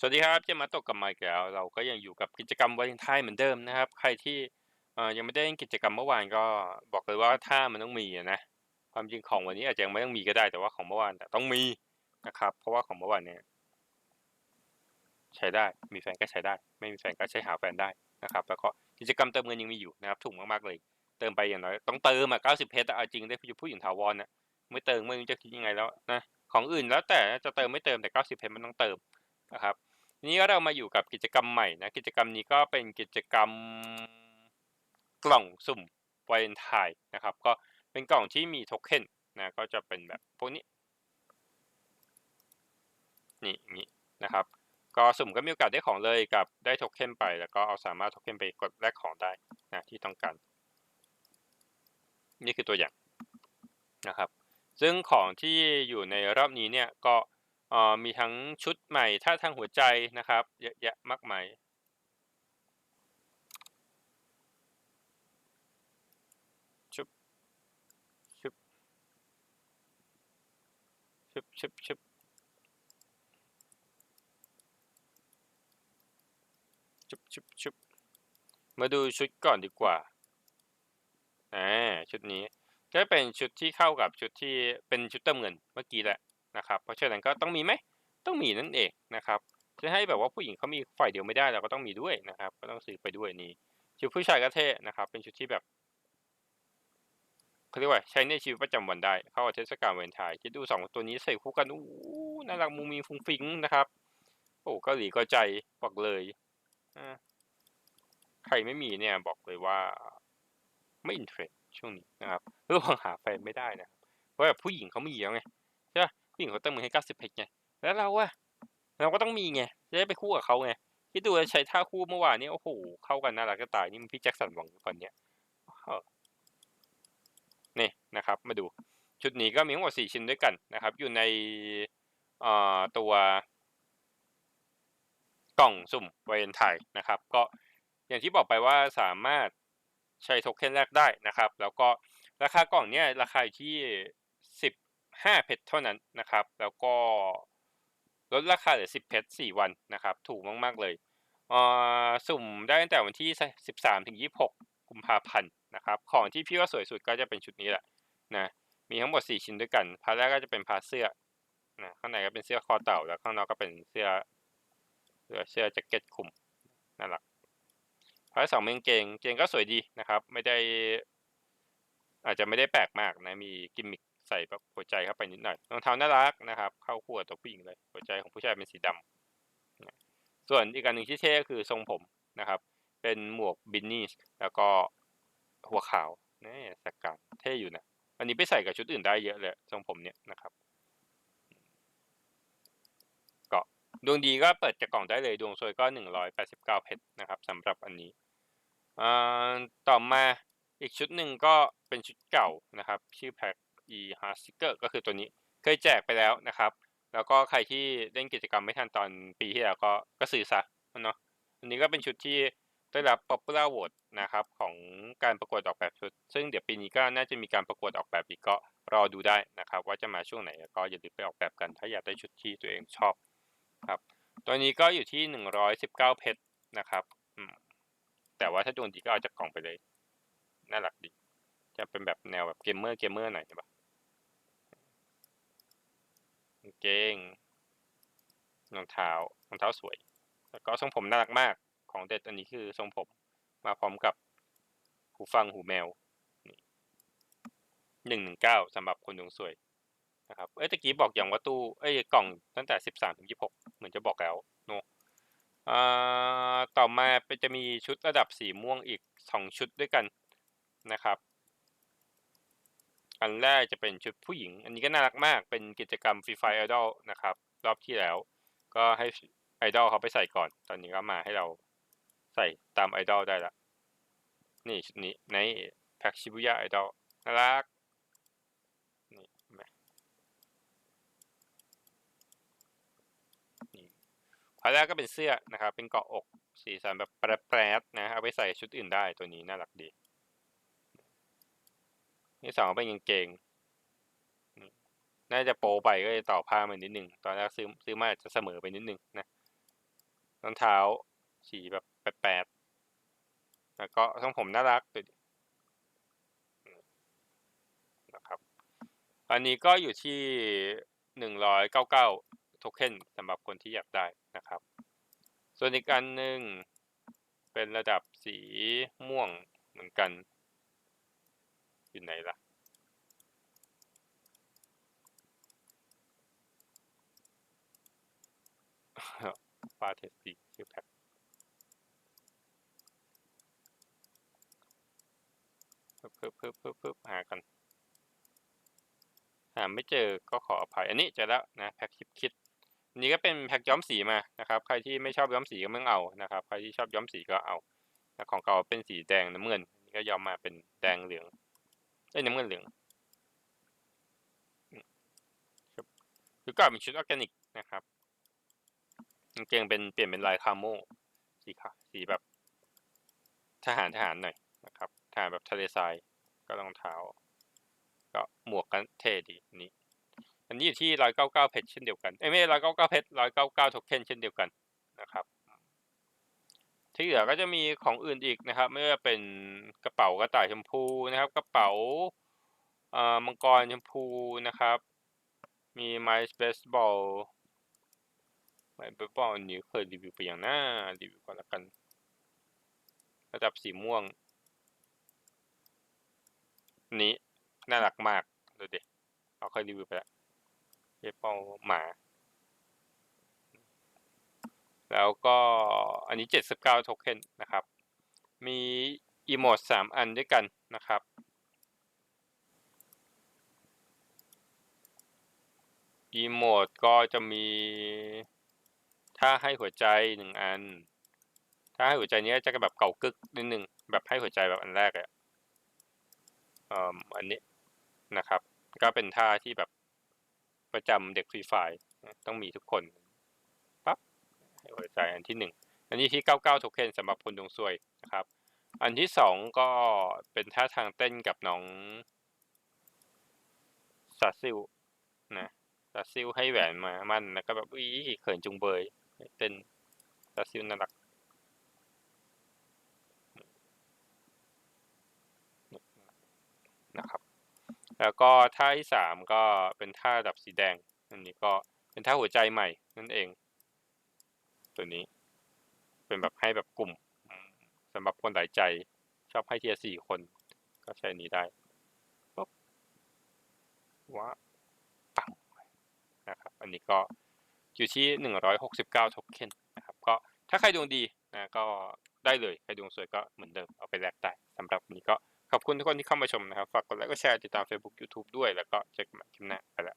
สวัสดีครับเจมมาตกกับมาอีกแล้ว เราก็ยังอยู่กับกิจกรรมวาเลนไทน์เหมือนเดิมนะครับ ใครที่เอ่อยังไม่ได้เล่นกิจกรรมเมื่อวานก็บอกเลยว่าถ้ามันต้องมีอะนะความจริงของวันนี้อาจจะยังไม่ต้องมีก็ได้แต่ว่าของเมื่อวานแต่ต้องมีนะครับ เพราะว่าของเมื่อวานเนี่ยใช้ได้มีแฟนก็ใช้ได้ ไม่มีแฟนก็ใช้หาแฟนได้นะครับ แล้วก็กิจกรรมเติมเงินยังมีอยู่นะครับถูกมากๆเลย เติมไปอย่างน้อยต้องเติมอะ90เพชรอะเอาจริงได้ผู้หญิงถาวรน่ะไม่เติมไม่รู้จะคิดยังไงแล้วนะของอื่นแล้วแต่จะเติมไม่เติมแต่90เพชรมันต้องเติมนะครับที นี้เรามาอยู่กับกิจกรรมใหม่นะกิจกรรมนี้ก็เป็นกิจกรรมกล่องสุ่มวาเลนไทน์นะครับ ก็เป็นกล่องที่มีโทเค็นนะก็จะเป็นแบบพวกนี้ นี่อย่างนี้นะครับ ก็สุ่มก็มีโอกาสได้ของเลยกับได้โทเค็นไป แล้วก็เอาสามารถโทเค็นไปกดแลกของได้นะที่ต้องการ นี่คือตัวอย่างนะครับ ซึ่งของที่อยู่ในรอบนี้เนี่ยก็ เอ่อมีทั้งชุดใหม่ท่าทางหัวใจนะครับ เยอะแยะมากมายชุบชุบชุบชุบชุบชุบชุบชุบมาดูชุดก่อนดีกว่าอ่าชุดนี้ก็เป็นชุดที่เข้ากับชุดที่เป็นชุดเติมเงินเมื่อกี้แหละ นะครับเพราะฉะนั้นก็ต้องมีไหมต้องมีนั่นเองนะครับจะให้แบบว่าผู้หญิงเขามีฝ่ายเดียวไม่ได้เราก็ต้องมีด้วยนะครับ ก็ต้องซื้อไปด้วยนี่ชุดผู้ชายก็เท่นะครับ เป็นชุดที่แบบเขาเรียกว่าใช้ในชีวิตประจำวันได้ เข้าเทศกาลวาเลนไทน์คิดดูสองตัวนี้ใส่คู่กันอู้น่ารักมุงมิงฟุ้งฟิ้งนะครับ โอ้เกาหลีก็ใจบอกเลยใครไม่มีเนี่ยบอกเลยว่าไม่อินเทรนช่วงนี้นะครับระวังหาแฟนไม่ได้นะเพราะแบบผู้หญิงเขามีแล้วไง ผู้หญิงเขาเติมมือให้เก้าสิบเพกไงแล้วเราอะเราก็ต้องมีไงจะได้ไปคู่กับเขาไงคิดดูใช้ท่าคู่เมื่อวานนี้โอ้โหเข้ากันน่ารักก็ตายนี่มันพี่แจ็คสันหวังคนเนี้ยเออนี่นะครับ มาดูชุดนี้ก็มีทั้งหมดสี่ชิ้นด้วยกันนะครับ อยู่ในเอ่อตัวกล่องสุ่มวาเลนไทน์นะครับ ก็อย่างที่บอกไปว่าสามารถใช้โทเค็นแรกได้นะครับ แล้วก็ราคากล่องเนี้ยราคาอยู่ที่ ห้าเพชรเท่านั้นนะครับ แล้วก็ลดราคาเหลือสิบเพชรสี่วันนะครับ ถูกมาก ๆ เลยเอ่อสุ่มได้ตั้งแต่วันที่สิบสามถึงยี่สิบหกกุมภาพันธ์นะครับ ของที่พี่ว่าสวยสุดก็จะเป็นชุดนี้แหละนะ มีทั้งหมดสี่ชิ้นด้วยกัน พาร์ทแรกก็จะเป็นพาร์ทเสื้อนะข้างในก็เป็นเสื้อคอเต่า แล้วข้างนอกก็เป็นเสื้อเสื้อเสื้อแจ็คเก็ตคลุมน่ารักพาร์ทสองเป็นเกงเกงก็สวยดีนะครับ ไม่ได้ อาจจะไม่ได้แปลกมากนะ มีกิมมิค ใส่แบบหัวใจเข้าไปนิดหน่อยรองเท้าน่ารักนะครับ เข้าคู่กับตัวผู้หญิงเลยหัวใจของผู้ชายเป็นสีดำนะส่วนอีกอันหนึ่งที่เท่ก็คือทรงผมนะครับ เป็นหมวกบินนี่แล้วก็หัวขาวนี่สกกัดเท่อยู่นะอันนี้ไปใส่กับชุดอื่นได้เยอะเลยทรงผมเนี่ยนะครับก็ดวงดีก็เปิดจากกล่องได้เลยดวงซวยก็ 189 เพชรนะครับสำหรับอันนี้อ่ต่อมาอีกชุดหนึ่งก็เป็นชุดเก่านะครับ ชื่อแพ็ค e hard sticker ก็คือตัวนี้เคยแจกไปแล้วนะครับ แล้วก็ใครที่เล่นกิจกรรมไม่ทันตอนปีที่แล้วก็ก็ซื้อซะเนาะอันนี้ก็เป็นชุดที่ได้รับ popular vote นะครับของการประกวดออกแบบชุด ซึ่งเดี๋ยวปีนี้ก็น่าจะมีการประกวดออกแบบอีกก็รอดูได้นะครับ ว่าจะมาช่วงไหนก็อย่าลืมไปออกแบบกัน ถ้าอยากได้ชุดที่ตัวเองชอบครับตัวนี้ก็อยู่ที่ 119 เพชรนะครับแต่ว่าถ้าดวงดีก็เอาจากกล่องไปเลย น่ารักดี จะเป็นแบบแนวแบบเกมเมอร์เกมเมอร์หน่อยใช่ปะางเกงรองเท้ารองเท้าสวย แล้วก็ทรงผมน่ารักมากของเด็ดอันนี้คือทรงผมมาพร้อมกับหูฟังหูแมวหนึ่งหนึ่งเก้าสำหรับคนดวงสวยนะครับเอ้ยตะกี้บอกอย่างว่าตู้เอ้ยกล่องตั้งแต่สิบสามถึงยี่หกเหมือนจะบอกแล้วโนอ่าต่อมาเป็นจะมีชุดระดับสีม่วงอีกสองชุดด้วยกันนะครับ อันแรกจะเป็นชุดผู้หญิง อันนี้ก็น่ารักมาก เป็นกิจกรรมฟรีไฟไอดอลนะครับ รอบที่แล้ว ก็ให้ไอดอลเขาไปใส่ก่อน ตอนนี้ก็มาให้เราใส่ตามไอดอลได้ละ นี่ชุดนี้ในแพ็กชิบุย่าไอดอลน่ารัก นี่เห็นไหมนี่พาร์ทแรกก็เป็นเสื้อนะครับ เป็นเกาะอก สีสันแบบแปรดๆนะ เอาไปใส่ชุดอื่นได้ ตัวนี้น่ารักดี นี่สองเป็นกางเกงน่าจะโปรไปก็จะต่อผ้ามานิดหนึ่งตอนแรกซื้อซื้อมาจะเสมอไปนิดหนึ่งนะรองเท้าสีแบบแปลกๆแล้วก็ทรงผมน่ารักดูดินะครับอันนี้ก็อยู่ที่หนึ่งร้อยเก้าเก้าโทเค็นสำหรับคนที่อยากได้นะครับ ส่วนอีกอันหนึ่งเป็นระดับสีม่วงเหมือนกัน อยู่ไหนล่ะปาเทสตีชื่อแพ็คเพิ่มเพิ่มเพิ่มเพิ่มเพิ่มหากัน หาไม่เจอก็ขออภัย อันนี้เจอแล้วนะแพ็คคิปคิดนนี้ก็เป็นแพ็คย้อมสีมานะครับ ใครที่ไม่ชอบย้อมสีก็ไม่งเอานะครับ ใครที่ชอบย้อมสีก็เอา ของเก่าเป็นสีแดงน้ำเงินนนี้ก็ย้อมมาเป็นแดงเหลือง เอ้น้ำเงินเหลืองครับคือก็เป็นชุดออร์แกนิกนะครับกางเกงเป็นเปลี่ยนเป็นลายคาโมสีขาวสีแบบทหารทหารหน่อยนะครับทหารแบบทะเลทรายก็รองเท้า ก็หมวกกันเท่ดีอันนี้อันนี้อยู่ที่ร้อยเก้าเก้าเพชรเช่นเดียวกันเอ้ยไม่ร้อยเก้าเก้าเพชรร้อยเก้าเก้าโทเค็นเช่นเดียวกันนะครับ ที่เหลือก็จะมีของอื่นอีกนะครับ ไม่ว่าเป็นกระเป๋ากระต่ายชมพูนะครับ กระเป๋าเอ่อมังกรชมพูนะครับ มีไมซ์เบสบอลไมซ์เบสบอลนี้เคยรีวิวไปอย่างหน้ารีวิวก่อนละกัน ระดับสีม่วง นี้น่ารักมากดูดิเราเคยรีวิวไปแล้วเยเปาหมา แล้วก็อันนี้ 79 โทเค็นนะครับ มีอีโมด3อันด้วยกันนะครับ อีโมดก็จะมี ถ้าให้หัวใจหนึ่งอัน ถ้าให้หัวใจนี้จะแบบเก่ากึกนิดนึง แบบให้หัวใจแบบอันแรกอะอ่าอันนี้นะครับ ก็เป็นท่าที่แบบประจำเด็กฟรีไฟต้องมีทุกคน หัวใจอันที่หนึ่งอันนี้ที่ 99 โทเค็นสำหรับคนดวงซวยนะครับ อันที่สองก็เป็นท่าทางเต้นกับน้องซาซิลนะซาซิลให้แหวนมามั่นแล้วก็แบบอีเขินจุงเบยเต้นซาซิลน่ารักนะครับ แล้วก็ท่าที่สามก็เป็นท่าดับสีแดง อันนี้ก็เป็นท่าหัวใจใหม่นั่นเอง ตัวนี้ เป็นแบบให้แบบกลุ่มสำหรับคนหลายใจ ชอบให้เทียสี่คน ก็ใช้นนี้ได้ปุ๊บว้าปังนะครับ อันนี้ก็อยู่ที่หนึ่งร้อยหกสิบเก้าโทเค็นนะครับ ก็ถ้าใครดวงดีนะก็ได้เลย ใครดวงสวยก็เหมือนเดิมเอาไปแลกได้สำหรับวันนี้ก็ขอบคุณทุกคนที่เข้ามาชมนะครับ ฝากกดไลค์กดแชร์ติดตาม Facebook YouTube ด้วย แล้วก็เจอกันใหม่คลิปหน้าไปแล้ว